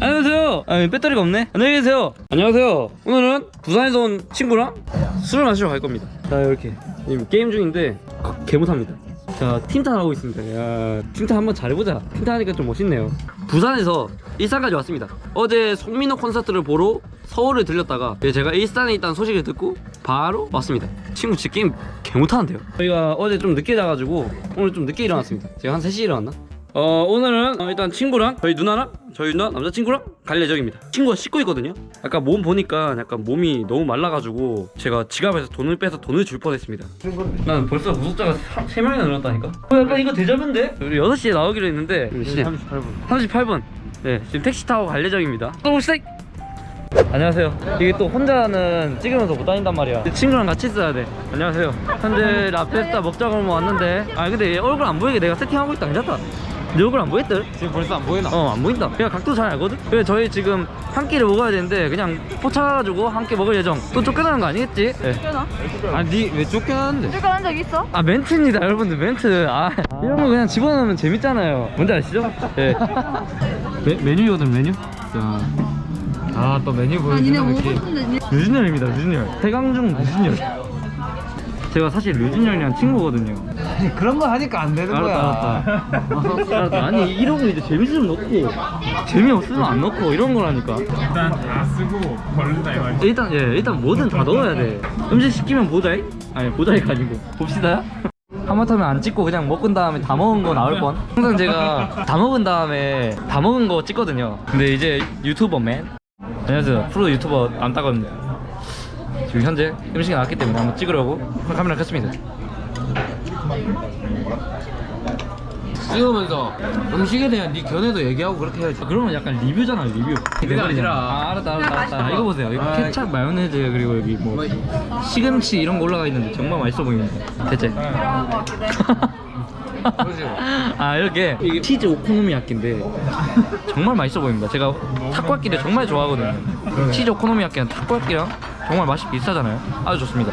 안녕하세요. 아, 배터리가 없네. 안녕히 계세요. 안녕하세요. 오늘은 부산에서 온 친구랑 술을 마시러 갈 겁니다. 자, 이렇게 게임 중인데 아, 개 못합니다. 자, 팀탄 하고 있습니다. 야, 팀탄 한번 잘해보자. 팀탄 하니까 좀 멋있네요. 부산에서 일산까지 왔습니다. 어제 송민호 콘서트를 보러 서울을 들렸다가 이제 제가 일산에 있다는 소식을 듣고 바로 왔습니다. 친구 진짜 게임 개 못하는데요. 저희가 어제 좀 늦게 자가지고 오늘 좀 늦게 일어났습니다. 제가 한 3시에 일어났나? 어 오늘은 어, 일단 친구랑 저희 누나랑 저희 누나 남자친구랑 갈 예정입니다. 친구가 씻고 있거든요. 아까 몸 보니까 약간 몸이 너무 말라가지고 제가 지갑에서 돈을 빼서 돈을 줄 뻔했습니다. 난 벌써 구독자가 3명이나 늘었다니까? 어, 약간 이거 대접인데? 우리 6시에 나오기로 했는데. 몇 시냐? 38분. 38분. 네 지금 택시 타고 갈 예정입니다. 또 시작! 안녕하세요. 이게 또 혼자는 찍으면서 못 다닌단 말이야. 친구랑 같이 있어야 돼. 안녕하세요. 현재 라페스타 먹자고 왔는데. 아 근데 얘 얼굴 안 보이게 내가 세팅하고 있다. 괜찮다 내 얼굴 안 보였들? 지금 벌써 안 보이나? 어 안 보인다 내가 각도 잘 알거든? 그래 저희 지금 한 끼를 먹어야 되는데 그냥 포차가지고 한 끼 먹을 예정 또 쫓겨나는 거 아니겠지? 네. 쫓겨나? 아니 니왜 쫓겨났는데? 쫓겨난 적 있어? 아 멘트입니다 여러분들 멘트 아, 이런 거 그냥 집어넣으면 재밌잖아요 뭔지 아시죠? 네. 메, 메뉴거든 메뉴 아또 메뉴 아 니네 보여주는 오고 느낌 싶은데 니 류준열입니다 류준열 해강중 류준열 제가 사실 류준열이랑 친구거든요 그런 거 하니까 안 되는 알았다 알았다. 알았다. 아니 이러고 이제 재밌으면 넣고. 재미없으면 안 넣고 이런 거라니까. 일단 다 쓰고 버린다 이 말이지 일단 예 일단 뭐든 다 넣어야 돼. 음식 시키면 보자이? 아니 보자이가 아니고. 봅시다. 하마터면 안 찍고 그냥 먹은 다음에 다 먹은 거 나올 뻔. 항상 제가 다 먹은 다음에 다 먹은 거 찍거든요. 근데 이제 유튜버맨. 안녕하세요. 프로 유튜버 안 따거든요 지금 현재 음식이 나왔기 때문에 한번 찍으려고 카메라 켰습니다 찍으면서 음식에 대한 네 견해도 얘기하고 그렇게 해야지. 아, 그러면 약간 리뷰잖아 리뷰. 그게 아니라. 아 알았다 알았다 알았다. 아. 이거 보세요. 이거 아, 케찹 마요네즈 그리고 여기 뭐 시금치 이런 거 올라가 있는데 정말 맛있어 보입니다 대체. 필요한 거 같기도 해. 아 이렇게. 이게 치즈 오코노미야끼인데 정말 맛있어 보입니다. 제가 타코야끼를 정말 좋아하거든요. 치즈 오코노미야끼랑 타코야끼랑 정말 맛이 비슷하잖아요. 아주 좋습니다.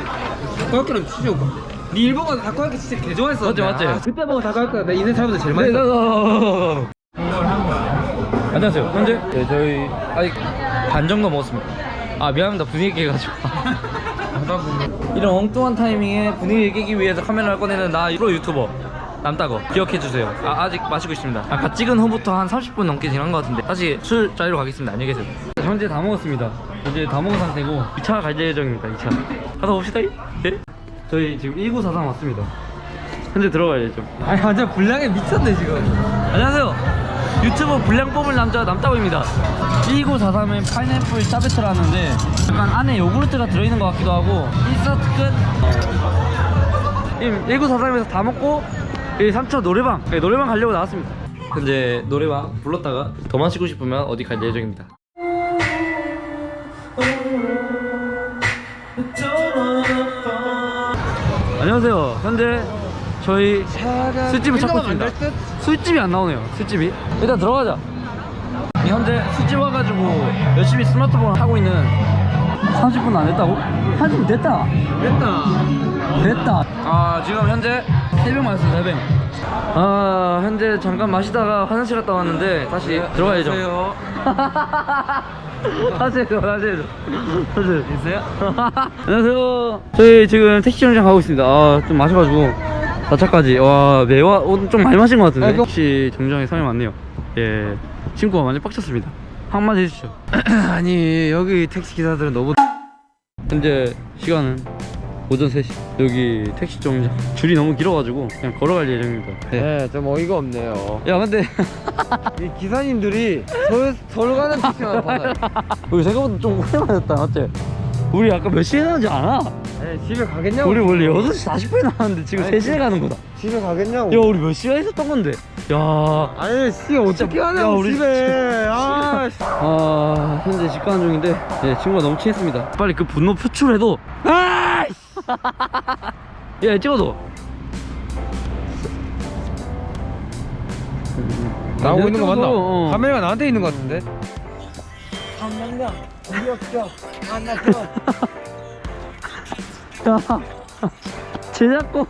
닭갈비랑 치즈 오빠 네 일본 가서 닭갈비 진짜 개 좋아했어 맞지, 맞지? 그때 먹은 닭갈비가 내 인생 살면서 제일 네, 맛있어 안녕하세요. 현재? 네, 저희 아직 반 정도 먹었습니다. 아 미안합니다. 분위기 깨가지고. 이런 엉뚱한 타이밍에 분위기 깨기 위해서 카메라를 꺼내는 나 프로 유튜버 남따거 기억해주세요. 아, 아직 마시고 있습니다. 아까 찍은 후부터 한 30분 넘게 지난 것 같은데. 다시 술 짜리러 가겠습니다. 안녕히 계세요. 현재 다 먹었습니다. 이제 다 먹은 상태고. 2차 갈 예정입니다 2차. 가서 봅시다 네? 저희 지금 1943 왔습니다. 현재 들어가야죠. 아니 완전 분량에 미쳤네 지금. 안녕하세요. 유튜브 분량 뽑을 남자 남따구입니다. 1943은 파인애플 샤베트라는데 약간 안에 요구르트가 들어있는 것 같기도 하고 인서트 끝. 1943에서 다 먹고 이 3차 노래방 네, 노래방 가려고 나왔습니다. 현재 노래방 불렀다가 더 마시고 싶으면 어디 갈 예정입니다 안녕하세요. 현재 저희 술집을 찾고 있습니다. 술집이 안 나오네요 술집이. 일단 들어가자. 현재 술집 와가지고 열심히 스마트폰 하고 있는 30분 안 됐다고? 30분 됐다. 됐다. 됐다. 아 지금 현재 3병 마셨습니다 3병 아 현재 잠깐 마시다가 화장실 갔다 왔는데 다시 들어가야죠 다시 해줘 다시 해줘 다시 해줘 있어요? 안녕하세요. 저희 지금 택시 정장 가고 있습니다. 아 좀 마셔가지고 4차까지. 와 매화 오늘 좀 많이 마신 것 같은데? 아이고. 택시 정장에 상이 많네요. 예. 친구가 많이 빡쳤습니다. 한마디 해주시죠. 아니 여기 택시 기사들은 너무 현재 시간은 오전 3시. 여기 택시 정장. 줄이 너무 길어가지고 그냥 걸어갈 예정입니다. 네. 네 좀 어이가 없네요. 야 근데 이 기사님들이 서울 가는 택시만 받아요. 우리 생각보다 좀 오래 맞았다 맞지? 우리 아까 몇 시에 나왔는지 알아? 네, 집에 가겠냐고. 우리 원래 6시 40분에 나왔는데 지금 아니, 3시에 가는 거다. 집에 가겠냐고. 야 우리 몇 시간 있었던 건데? 야. 아니 씨 어떻게 야, 하냐고 우리 집에. 아 씨. 아 현재 집 가는 중인데 예, 친구가 너무 취했습니다. 빨리 그 분노 표출해도. 아 야 찍어도 나오고 있는 거 맞나? 어. 카메라가 나한테 있는 거 같은데? 야 제작권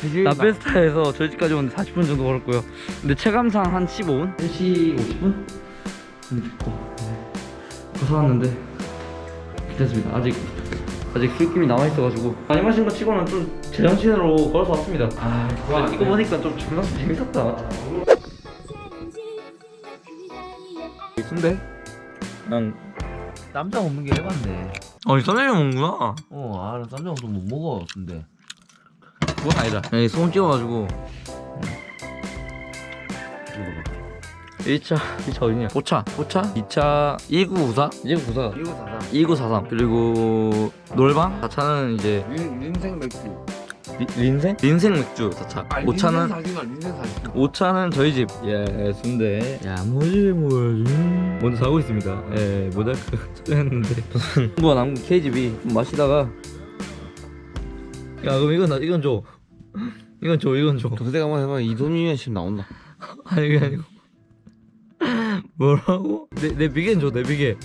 되게 라페스타에서 저희 집까지 오는데 40분 정도 걸었고요. 근데 체감상 한 15분? 1시 50분? 근데 됐고 네. 고 사왔는데 됐습니다. 아직 아직 술김이 남아 있어가지고 많이 마신 거 치고는 좀 제정신으로 걸어서 왔습니다. 아 이거 보니까 좀 존나 재밌었다. 순대? 난 쌈장 없는 게 해봤네. 어이 썸네일 먹는구나. 어, 아, 나 쌈장 없으면 못 먹어. 근데. 그건 아니다. 여기 소금 찍어가지고. 1차, 2차 어디냐? 5차, 5차, 2차 1994? 1994. 이거 사다 2943. 그리고 놀방 4차는 이제 린생 맥주 리, 린생? 린생 맥주 4차. 5차는 사진가 린생 사진 5차는 저희 집. 예, 순대. 야, 뭐지, 뭐지. 먼저 자고 있습니다. 예, 모자이크 했는데. 친구가 남긴 K집이 좀 마시다가. 야, 그럼 이건, 나- 이건 줘. 이건 줘, 이건 줘. 검색 한번 해봐 이 돈이면 지금 나온다 아니, 그게 아니고. 뭐라고? 내, 내 비계는 줘, 내 비계.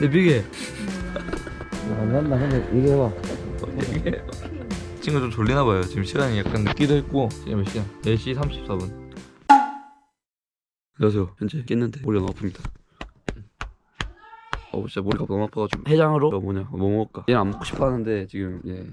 내 비계. 안 난다 근데 얘기해봐 이게 친구 좀 졸리나 봐요. 지금 시간이 약간 늦기도 했고 지금 몇 시야? 4시 34분. 안녕하세요. 현재 깼는데 머리가 너무 아픕니다. 어 진짜 머리가 너무 아파가지고 해장으로 저 뭐냐 뭐 먹을까? 얘는 안 먹고 싶어 하는데 지금 예.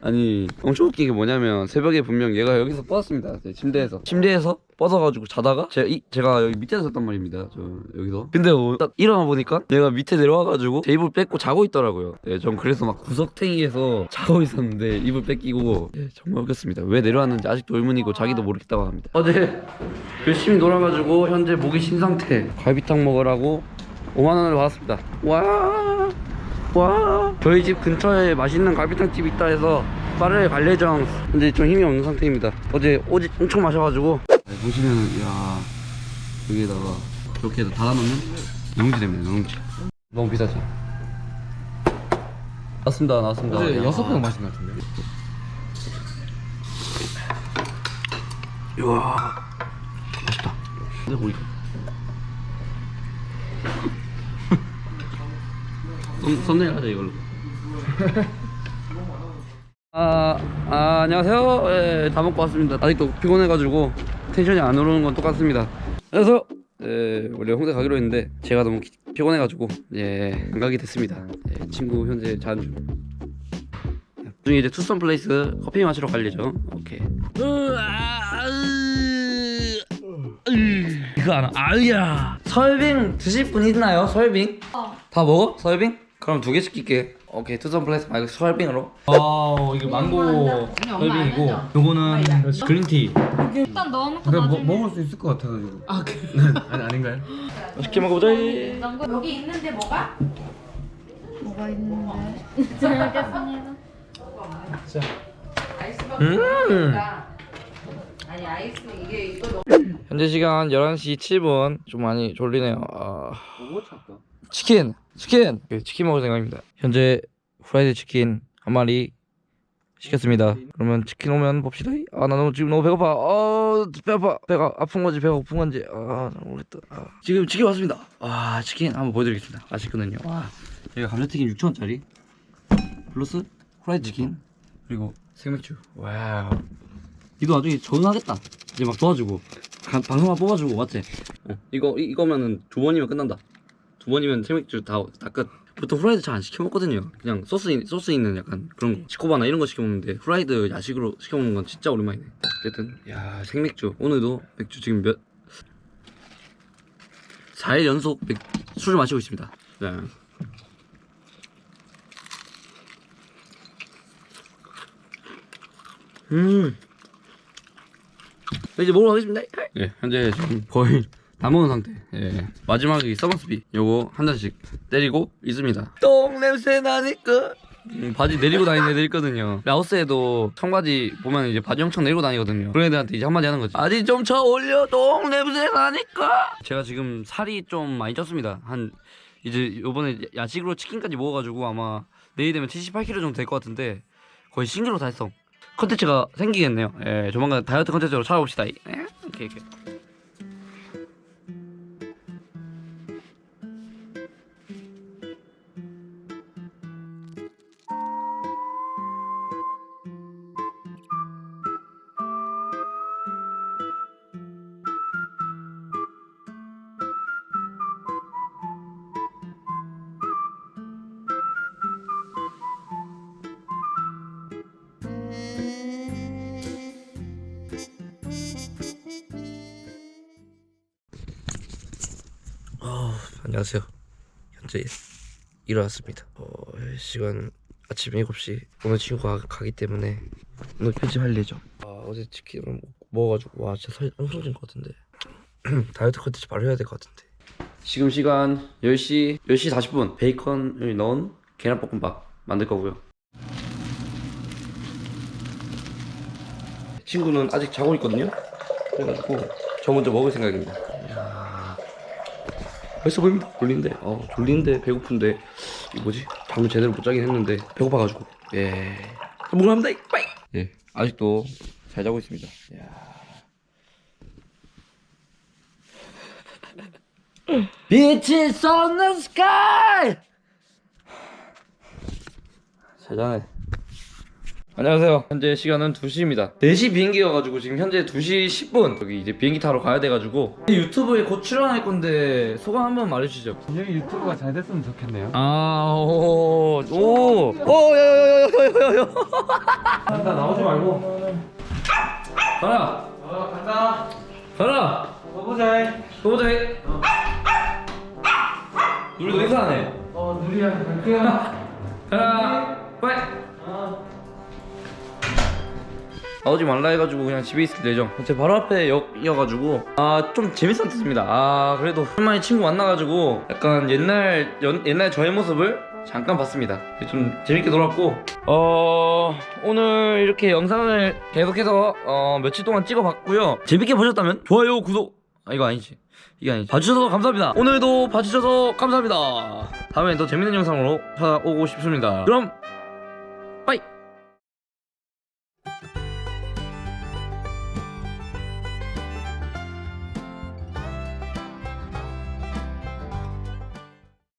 아니 엄청 웃긴 게 뭐냐면 새벽에 분명 얘가 여기서 뻗었습니다. 제 침대에서. 침대에서 뻗어가지고 자다가 제가, 이, 제가 여기 밑에서 잤단 말입니다. 저 여기서. 근데 어, 딱 일어나 보니까 얘가 밑에 내려와가지고 제 이불 뺏고 자고 있더라고요. 예, 전 그래서 막 구석탱이에서 자고 있었는데 이불 뺏기고 예, 정말 웃겼습니다. 왜 내려왔는지 아직도 의문이고 자기도 모르겠다고 합니다. 어제 열심히 놀아가지고 현재 목이 신 상태. 갈비탕 먹으라고 5만원을 받았습니다. 와 와. 저희 집 근처에 맛있는 갈비탕 집 있다 해서 빠르게 갈 예정. 근데 좀 힘이 없는 상태입니다. 어제 오지 엄청 마셔가지고. 보시면 야 여기에다가 이렇게 해서 닫아놓으면 누룽지 됩니다 누룽지. 너무 비싸지 나왔습니다 나왔습니다. 어제 야. 여섯 병 마신 것 같은데? 우와 맛있다. 근데 보니까 썸- 썸네일 하자 이걸로. 아, 아 안녕하세요. 예, 다 먹고 왔습니다. 아직도 피곤해가지고 텐션이 안 오르는 건 똑같습니다. 그래서 예, 원래 홍대 가기로 했는데 제가 너무 기- 피곤해가지고 예, 안 가게 됐습니다. 예, 친구 현재 자는 중. 나중에 이제 투썸 플레이스 커피 마시러 갈 예정. 오케이. 이거 안 아으야. 설빙 드실 분 있나요? 설빙? 다 먹어? 설빙? 그럼 두개 시킬게. 오케이 투썸 플레이스 말고 설빙으로. 아 이게 망고 설빙이고. 요거는 그린티. 일단 넣어놓고 나중에. 뭐, 먹을 수 있을 것 같아가지고. 아 아니 아닌가요? 맛있게 먹어보자. 여기 있는데 뭐가? 뭐가 있는데? 잘 먹겠습니다. 음. 아니 아이스 이게 이거 현재 시간 11시 7분. 좀 많이 졸리네요. 아... 치킨! 치킨! 네, 치킨 먹을 생각입니다. 현재 프라이드 치킨 한 마리 시켰습니다. 그러면 치킨 오면 봅시다. 아 나 너무 지금 너무 배고파. 어 배고파. 배가 아픈 건지 배가 고픈 건지. 아 모르겠다. 아. 지금 치킨 왔습니다. 아 치킨 한번 보여드리겠습니다. 맛있거든요. 와. 여기가 감자튀김 6천 원짜리 플러스 프라이드 치킨 그리고 생맥주. 와우. 이거 나중에 전화하겠다. 이제 막 도와주고. 가- 방송만 뽑아주고 맞지? 어, 이거 이, 이거면은 두 번이면 끝난다 두 번이면 생맥주 다 다 끝. 보통 후라이드 잘 안 시켜 먹거든요. 그냥 소스 있- 소스 있는 약간 그런 거. 치코바나 이런 거 시켜 먹는데 후라이드 야식으로 시켜 먹는 건 진짜 오랜만이네. 어쨌든 야 생맥주. 오늘도 맥주 지금 몇 4일 연속 맥, 술을 마시고 있습니다. 네. 음. 이제 먹으러 가겠습니다. 예, 현재 지금 거의 다 먹은 상태. 예, 마지막에 서머스비 요거 한 잔씩 때리고 있습니다. 똥 냄새 나니까. 음, 바지 내리고 다니는 애들 있거든요. 라오스에도 청바지 보면 이제 바지 엄청 내리고 다니거든요. 그런 애들한테 이제 한마디 하는 거지. 바지 좀쳐 올려 똥 냄새 나니까. 제가 지금 살이 좀 많이 쪘습니다. 한 이제 요번에 야식으로 치킨까지 먹어가지고 아마 내일 되면 78kg 정도 될 것 같은데 거의 신기로 달성. 컨텐츠가 생기겠네요. 예, 조만간 다이어트 컨텐츠로 찾아봅시다. 예? 오케이, 오케이. 안녕하세요. 현재 일어났습니다. 어, 시간 아침 7시. 오늘 친구가 가기 때문에 오늘 편집할 예정. 아, 어제 치킨을 먹- 먹어가지고 와 진짜 살이 엄청 찐것 같은데. 다이어트 컨텐츠 바로 해야 될 것 같은데. 지금 시간 10시 10시 40분. 베이컨을 넣은 계란볶음밥 만들 거고요. 친구는 아직 자고 있거든요. 그래가지고 저 먼저 먹을 생각입니다. 벌써 보입니다. 졸린데, 어, 졸린데 배고픈데 이 뭐지? 잠을 제대로 못 자긴 했는데 배고파가지고 예, 성공합니다. 빠이. 예, 아직도 잘 자고 있습니다. 야. The sky. 잘 자네. 안녕하세요. 현재 시간은 2시입니다. 4시 비행기여가지고 지금 현재 2시 10분. 여기 이제 비행기 타러 가야 돼가지고 유튜브에 곧 출연할 건데 소감 한번 말해주시죠. 여기 유튜브가 잘 됐으면 좋겠네요. 아, 오, 오, 오, 야, 야, 야, 야, 야, 야. 나 나오지 말고. 가라, 어, 간다. 가라. 가보자. 또 보자. 우리도 인사하네. 어, 누리야, 갈게요. 가라, 빠이. 나오지 말라 해가지고 그냥 집에 있을 예정. 제 바로 앞에 역이어가지고 아 좀 재밌었습니다. 아 그래도 오랜만에 친구 만나가지고 약간 옛날 연- 옛날 저의 모습을 잠깐 봤습니다. 좀 재밌게 놀았고 어 오늘 이렇게 영상을 계속해서 어 며칠 동안 찍어봤고요. 재밌게 보셨다면 좋아요 구독 아 이거 아니지. 이게 아니지. 봐주셔서 감사합니다. 오늘도 봐주셔서 감사합니다. 다음엔 더 재밌는 영상으로 찾아오고 싶습니다. 그럼